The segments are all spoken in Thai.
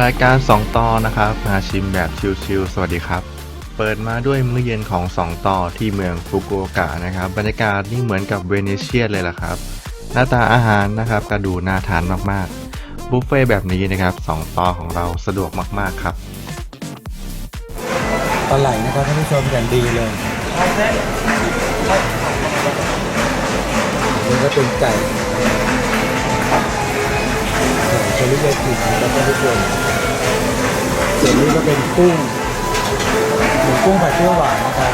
รายการ 2 ต่อนะครับ มาชิมแบบชิลๆ สวัสดีครับ เปิดมาด้วยมื้อเย็นของ 2 ต่อที่เมืองฟุกุโอกะนะครับ บรรยากาศนี่เหมือนกับเวเนเชียเลยล่ะครับ หน้าตาอาหารนะครับก็ดูน่าทานมากๆ บุฟเฟ่ต์แบบนี้นะครับ 2 ต่อของเราสะดวกมากๆครับปลาไหลนะครับท่านผู้ชมอย่างดีเลยนี่ก็เป็นไก่ ไก่เชอรี่เวจินะครับท่านผู้ชมส่วนนี้ก็เป็นกุ้งหมูกุ้งผัดเปรี้ยวหวานนะครับ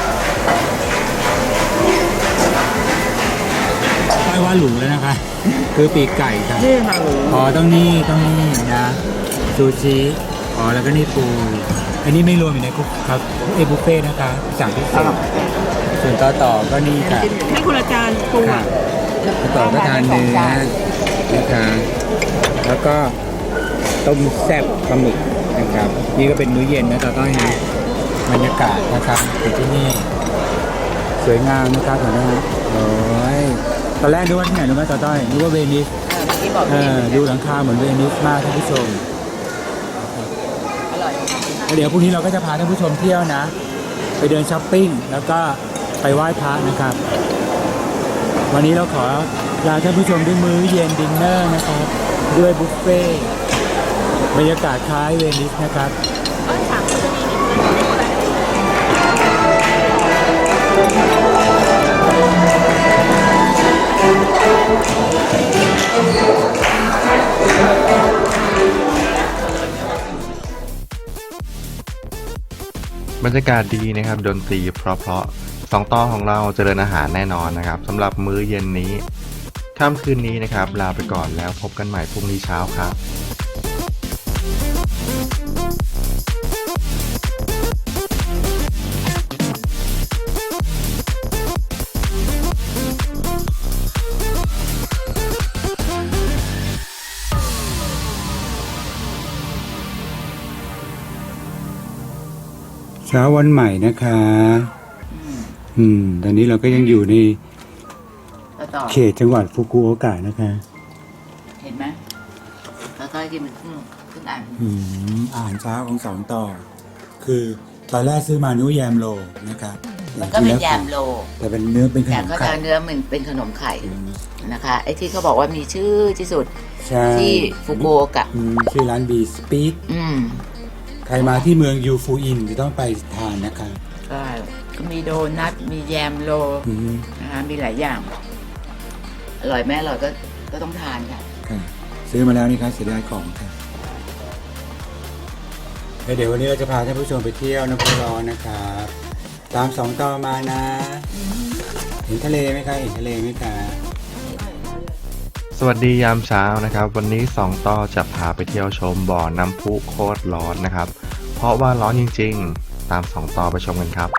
ไม่ว่าหรูแล้วนะคะ คือปีกไก่ครับนี่ค่ะหนูอ๋อต้องนี่ต้องนี่นะซูชิอ๋อแล้วก็นี่ปูอันนี้ไม่รวมอยู่ในคุกครับเอบุฟเฟ่ต์นะคะสั่งพิเศษส่วนต่อต่อก็นี่ค่ะให้คนละจานปูค่ะอะต่อต่อก็ทานเนื้อ นะคะแล้วก็ต้มแซ่บปลาหมึกนะครับ นี่ก็เป็นมื้อเย็นนะต่อต้อยนะบรรยากาศนะครับอยู่ที่นี่ สวยงามนะครับเห็นไหมฮะโอ้ยตอนแรกนึกว่าที่ไหนรู้ไหมต่อต้อยนึกว่าเวนิสที่บอกเออดูหลังคาเหมือนเวนิสมากท่านผู้ชมอร่อยแล้วเดี๋ยวพรุ่งนี้เราก็จะพาท่านผู้ชมเที่ยวนะ ไปเดินช้อปปิ้งแล้วก็ไปไหว้พระนะครับ วันนี้เราขอ ลาท่านผู้ชมด้วยมื้อเย็นดินเนอร์นะครับ ด้วยบุฟเฟ่ต์บรรยากาศคล้ายเวนิสนะครับบรรยากาศดีนะครับ ดนตรีเพราะๆสองต่อของเราเจริญอาหารแน่นอนนะครับสำหรับมื้อเย็นนี้ ค่ำคืนนี้นะครับ ลาไปก่อนแล้วพบกันใหม่พรุ่งนี้เช้าครับเช้าวันใหม่นะคะ อืม ตอนนี้เราก็ยังอยู่ใน ต่อต่อ เขตจังหวัดฟุกุโอกะนะคะ เห็นไหมต่อต่อกินมันขึ้นขึ้นอ่านอืมอาหารเช้าของสองต่อ คือตอนแรกซื้อมานุแยมโลนะครับมันก็เป็นแยมโล แต่เป็นเนื้อเป็นขแต่นมก็ไข่จะเนื้อมันเป็นขนมไข่นะคะไอ้ที่เขาบอกว่ามีชื่อที่สุดใช่ที่ฟุกุโอกะอืมชื่อร้านบีสปีกอืมใครมาที่เมืองยูฟูอินจะต้องไปทานนะคะใช่ก็มีโดนัทมีแยมโลอืมนะคะมีหลายอย่าง อร่อยแม่อร่อยก็ก็ต้องทานค่ะค่ะซื้อมาแล้วนี่ครับเสียดายของครับแล้วเดี๋ยววันนี้เราจะพาท่านผู้ชมไปเที่ยวน้ำพุร้อนนะครับตามสองต่อมานะ เห็นทะเลไหมคะเห็นทะเลไหมคะสวัสดียามเช้านะครับ วันนี้ 2 ต่อจะพาไปเที่ยวชมบ่อน้ำพุโคตรร้อนนะครับ เพราะว่าร้อนจริงๆ ตาม 2 ต่อไปชมกันครับ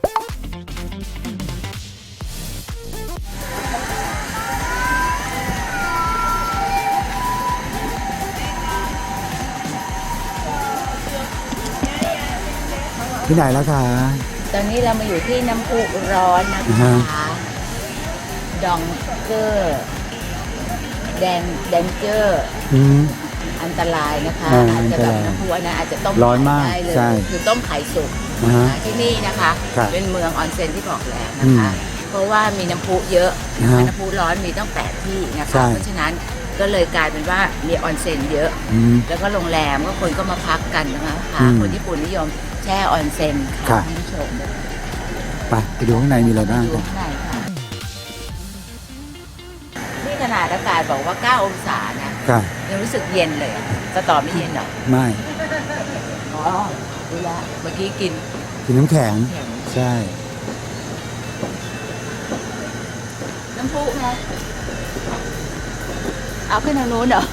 ที่ไหนแล้วคะ ตอนนี้เรามาอยู่ที่น้ำพุร้อนนะอือคะฮะดองเกอร์แดนแดนเจอร์อืม อันตรายนะคะ อ่าอาจจะแบบอันตรายน้ำพุอันนั้นอาจจะต้มร้อนมากได้เลยใช่คือต้มไข่สุกอ่าฮะนะคะที่นี่นะคะ ครับเป็นเมืองออนเซ็นที่บอกแล้วนะคะอืมเพราะว่ามีน้ำพุเยอะอ่าฮะน้ำพุร้อนมีตั้งแปดที่นะใช่ คะ เพราะฉะนั้น ก็เลยกลายเป็นว่ามีออนเซ็นเยอะ อืม แล้วก็โรงแรมก็คนก็มาพักกันนะคะอืมคนญี่ปุ่นนิยมแช่ออนเซ็นครัค่ะบคุณผู้ชมไปไปดูข้างในมีอะไรบ้างดูครับข้างในค่ะนี่ขนาดอากาศบอกว่า 9 องศานะค่ะยังรู้สึกเย็นเลยอะจะต่อไม่เย็นหรอไม่อ๋อดูแลวเมื่อกี้กินกินน้ำแข็ง แข็งใช่ น้ำพุไง เอาขึ้นทางนู้นเหรอ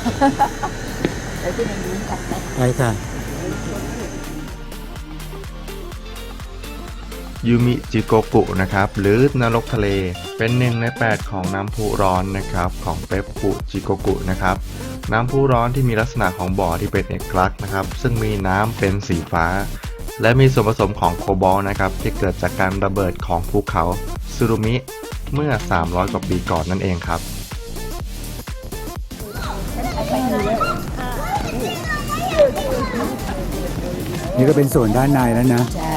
เดี๋ยวขึ้นทางนู้นกันนะไปค่ะ ยูมิจิโกกุนะครับ หรือนรกทะเล เป็นหนึ่งใน 8 ของน้ำพุร้อนนะครับ ของเปปปุจิโกกุนะครับ น้ำพุร้อนที่มีลักษณะของบ่อที่เป็นเอกลักษณ์นะครับ ซึ่งมีน้ำเป็นสีฟ้า และมีส่วนผสมของโคบอลต์นะครับ ที่เกิดจากการระเบิดของภูเขาซูรุมิเมื่อ 300 กว่าปีก่อนนั่นเองครับ นี่ก็เป็นสวนด้านในแล้วนะใช่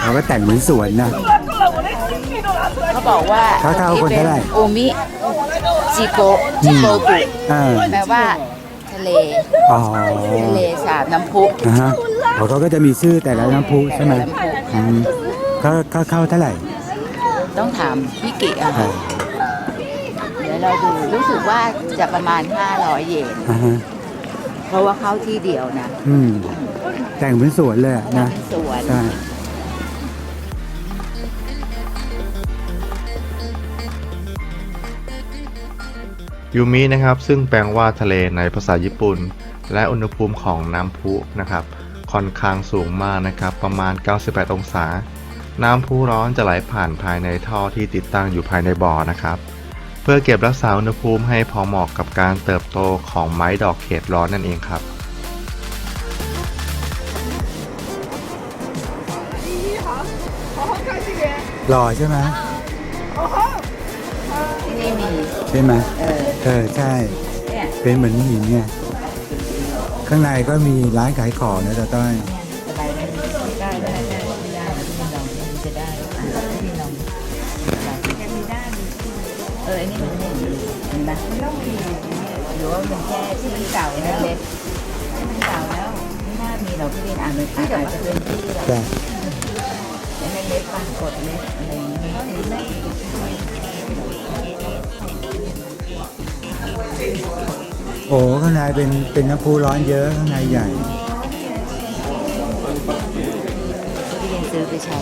เขาก็แต่งเหมือนสวนนะ เขาบอกว่าค่าเข้าคนเท่าไหร่ โอมิจิโกะจิโกกุอ่าแปลว่าทะเลอ๋อทะเลสาบน้ำพุนะฮะอ๋อเขาก็จะมีชื่อแต่ละน้ำพุใช่ไหมอืมเขาเขาเข้าเท่าไหร่ ต้องถามพี่กิอะ อ่าค่ะเดี๋ยวเราดู รู้สึกว่าจะประมาณ 500 เยน อ่าฮะเพราะว่าเข้าที่เดียวนะอืมแต่งเหมือนสวนเลยอะนะเป็นสวนใช่ยูมินะครับซึ่งแปลว่าทะเลในภาษาญี่ปุ่น และอุณหภูมิของน้ำพุนะครับค่อนข้างสูงมากนะครับประมาณ 98 องศา น้ำพุร้อนจะไหลผ่านภายในท่อที่ติดตั้งอยู่ภายในบ่อนะครับเพื่อเก็บรักษาอุณหภูมิให้พอเหมาะกับการเติบโตของไม้ดอกเขตร้อนนั่นเองครับ หล่อใช่ไหมที่นี่มี ใช่ไหมเออ เออใช่ เนี่ย เป็นเหมือนหินไงข้างในก็มีร้านขายของนะตาต้อยสบาย เห็นไหมหรือว่ามันแค่ที่เก่าเล็กๆมันเก่าแล้วไม่น่ามีเราพี่เรียนอ่านมันอาจจะเป็นที่แบบใช่เล็กๆปางกดเล็กอะไรอย่างเงี้ยโอ้ข้างในเป็นเป็นน้ำพุร้อนเยอะข้างในใหญ่พี่เรียนซื้อไปใช้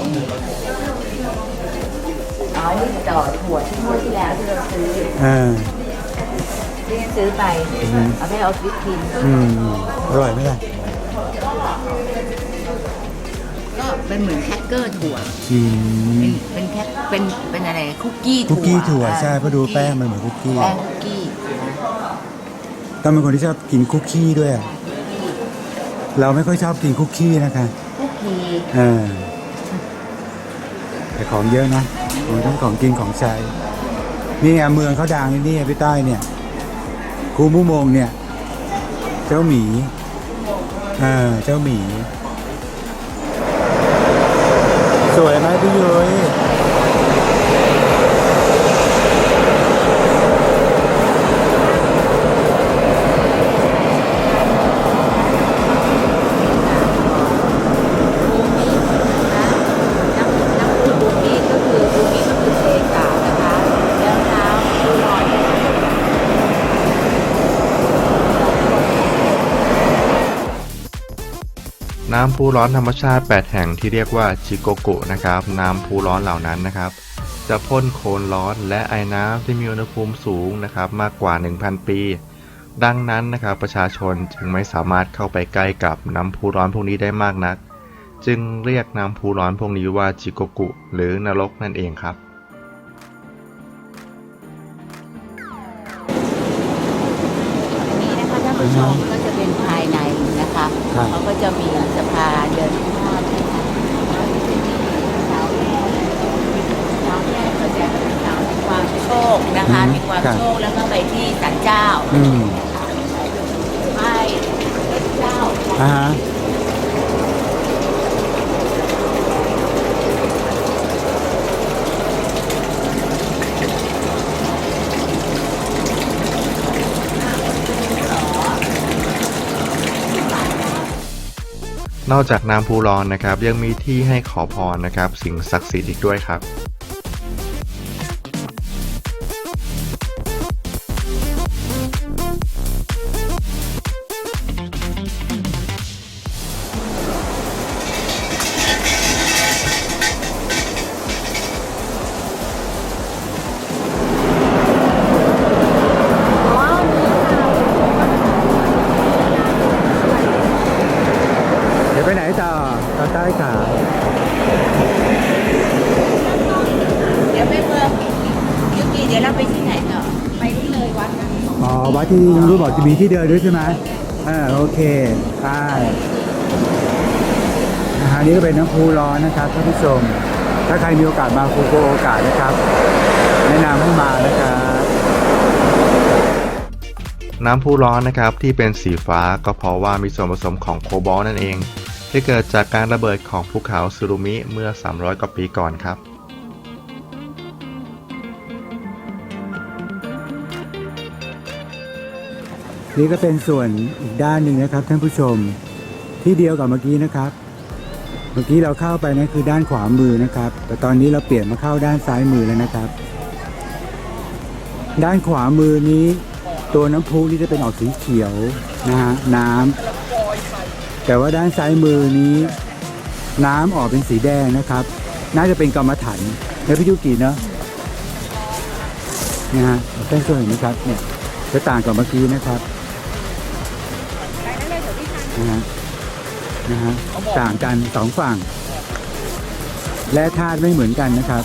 อ๋อนี่ต่อถั่วที่งวดที่แล้วที่เราซื้ออ่า พี่เรียนซื้อไปอือฮึเอาไปเอาฟิตกิน อืมอร่อยไหมล่ะก็เป็นเหมือนแคคเกอร์ถั่ว อืม เป็นเป็นแคคเป็นเป็นอะไรคุกกี้คุถั่กวกี้ถั่วใช่อ่เพราะดูแป้งมันเหมือนคุกกี้แป้งคุกกี้นะต้องเป็นคนที่ชอบกินคุกกี้ด้วยอะเราไม่ค่อยชอบกินคุกกี้นะคะคุกกี้เออแต่ของเยอะนะของทั้งของกินของใช้นี่ไงเมืองเขาดังนี่ไงพี่ต้อยเนี่ย คูมุมงเนี่ย เจ้าหมีเออเจ้าหมี สวยไหมพี่ยุ้ย น้ำพุร้อนธรรมชาติ 8 แห่งที่เรียกว่าชิโกกุนะครับ น้ำพุร้อนเหล่านั้นนะครับ จะพ่นโคลนร้อนและไอ้น้ำที่มีอุณหภูมิสูงนะครับ มากกว่า 1,000 ปี ดังนั้นนะครับประชาชนจึงไม่สามารถเข้าไปใกล้กับน้ำพุร้อนพวกนี้ได้มากนัก จึงเรียกน้ำพุร้อนพวกนี้ว่าชิโกกุ หรือนรกนั่นเองครับนนี้นะคะท่านผู้ชมก็จะเป็นภายในนะ ครับเขาก็จะมีสภาเดินข้ามนะคะแล้วก็จะมีเสาแยกเสาแยกก็จะเป็นเสาแห่งความโชคนะคะมีความโชคแล้วก็ไปที่ศาลเจ้าอืม ไหว้เจ้า อ่าฮะ นอกจากน้ำพุร้อนนะครับ ยังมีที่ให้ขอพรนะครับ สิ่งศักดิ์สิทธิ์อีกด้วยครับ ไปไหนต่อตอนใต้ขาเดี๋ยวไปเมืองยุกิเดี๋ยวเราไปที่ไหนต่อ ไปที่เลยวัดนะอ๋อวัดที่น้องรู้บอกจะมีที่เดินด้วยใช่ไหมอ่าโอเคไปอาหารนี้ก็เป็นน้ำพุร้อนนะครับท่านผู้ชม ถ้าใครมีโอกาสมาฟูโกโอกาสนะครับ แนะนำให้มานะครับน้ำพุร้อนนะครับที่เป็นสีฟ้าก็เพราะว่ามีส่วนผสมของโคบอลต์นั่นเอง ที่เกิดจากการระเบิดของภูเขาซูรุมิเมื่อ 300 กว่าปีก่อนครับนี่ก็เป็นส่วนอีกด้านหนึ่งนะครับท่านผู้ชมที่เดียวกับเมื่อกี้นะครับ เมื่อกี้เราเข้าไปนั่นคือด้านขวามือนะครับ แต่ตอนนี้เราเปลี่ยนมาเข้าด้านซ้ายมือแล้วนะครับ ด้านขวามือนี้ ตัวน้ำพุนี่จะเป็นออกสีเขียวนะฮะน้ำ แต่ว่าด้านซ้ายมือนี้ น้ำออกเป็นสีแดงนะครับ น่าจะเป็นกรรมฐานแล้วพี่ยุกิเนาะนะฮะเส้นส่วนเห็นไหมครับเนี่ยจะต่างกับเมื่อกี้นะครับนะฮะนะฮะต่างกันสองฝั่ง และธาตุไม่เหมือนกันนะครับ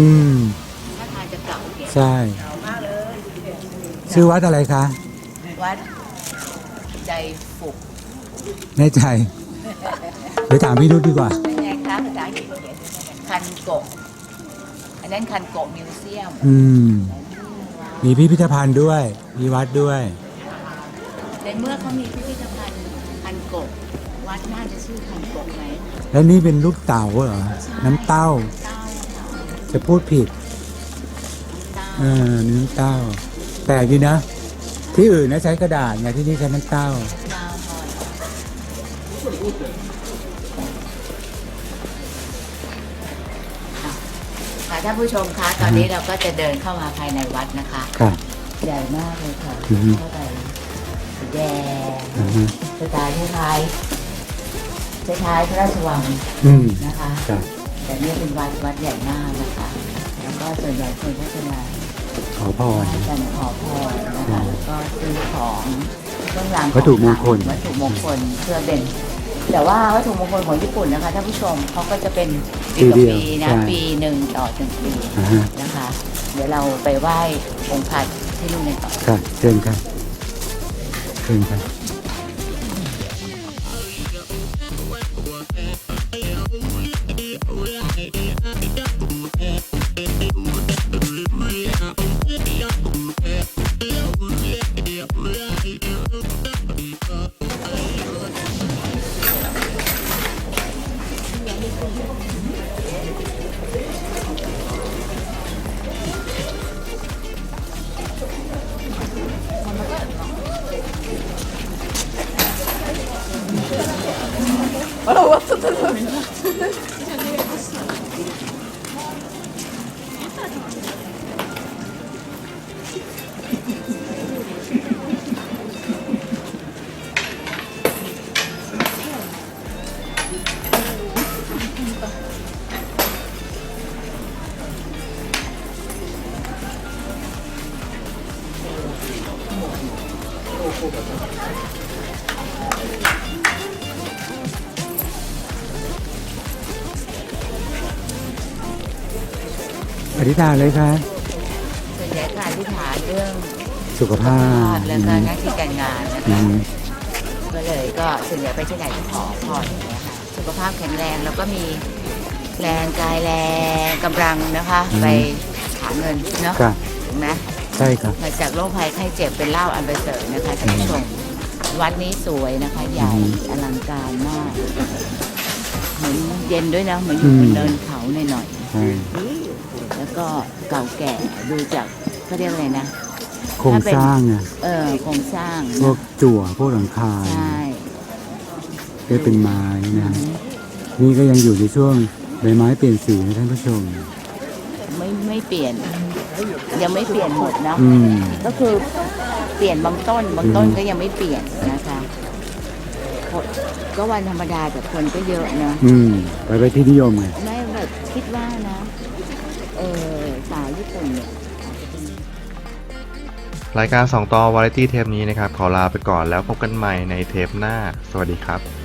อืมถ้าทานจะเก่าเก็บใช่ชื่อวัดอะไรคะ วัดใจฝุกแน่ใจ ไปถามพี่นุชดีกว่า เป็นไงคะภาษาอังกฤษเขียนคันโกะอันนั้นคันโกะมิวเซียม อืม มีพิพิธภัณฑ์ด้วย มีวัดด้วย ในเมื่อเขามีพิพิธภัณฑ์คันโกะวัดน่าจะชื่อคันโกะไหม แล้วนี่เป็นลูกเต่าเหรอ น้ำเต้าเต้าค่ะ จะพูดผิดเต้าเออนี่น้ำเต้าแปลกดีนะ ที่อื่นนะใช้กระดาษไงที่นี่ใช้น้ำเต้าเต้าหอยค่ะท่านผู้ชมคะตอนนี้เราก็จะเดินเข้ามาภายในวัดนะคะค่ะใหญ่มากเลยค่ะอือฮึเข้าไปสีแดงอ่าฮะสไตล์คล้ายๆคล้ายๆพระราชวังอืมนะคะค่ะ แต่นี่เป็นวัดวัดใหญ่มากนะคะ แล้วก็ส่วนใหญ่คนก็จะมาขอพรไหว้กันขอพรนะคะ แล้วก็ซื้อของเครื่องรางของวัตถุมงคล วัตถุมงคลเพื่อเป็น แต่ว่าวัตถุมงคลของญี่ปุ่นนะคะท่านผู้ชมเขาก็จะเป็นปีต่อปีนะปีหนึ่งต่อหนึ่งปีอ่าฮะนะคะ เดี๋ยวเราไปไหว้องค์พระที่นู่นกันต่อ ค่ะเชิญค่ะเชิญค่ะ อธิษฐานเลยค่ะส่วนใหญ่การอธิษฐานเรื่องสุขภาพแล้วก็หน้าที่การงานนะอืคะมก็เลยก็ส่วนใหญ่ไปที่ไหนก็ขอพรอย่างเงี้ยค่ะสุขภาพแข็งแรงแล้วก็มีแรงกายแรงกำลังนะคะ ไปหาเงินเนาะค่ะถูกไหม ใช่ครับมาจากโรคภัยไข้เจ็บเป็นเหล้าอันประเสริฐนะคะท่านผู้ชมวัดนี้สวยนะคะ ใหญ่อืมอลังการมาก เหมือนเย็นด้วยนะ เหมือนอยู่บอืนม เนินเข แก่ดูจากเขาเรียกอะไรนะโครงสร้างอะเออโครงสร้างพวกจั่วพวกหลังคาใช่ก็เป็นไม้นะ นี่ก็ยังอยู่ในช่วงใบไม้เปลี่ยนสีนะท่านผู้ชม ไม่ไม่เปลี่ยน ยังไม่เปลี่ยนหมดนะอืมก็คือเปลี่ยนบางต้น บางต้นอืมก็ยังไม่เปลี่ยนนะคะคนก็วันธรรมดาแต่คนก็เยอะนะอืมไปไปที่นิยมไงไม่แบบคิดว่า นะเออสาวญี่ปุ่นเนี่ยรายการ 2ต่อวาไรตี้เทปนี้นะครับ ขอลาไปก่อนแล้วพบกันใหม่ในเทปหน้า สวัสดีครับ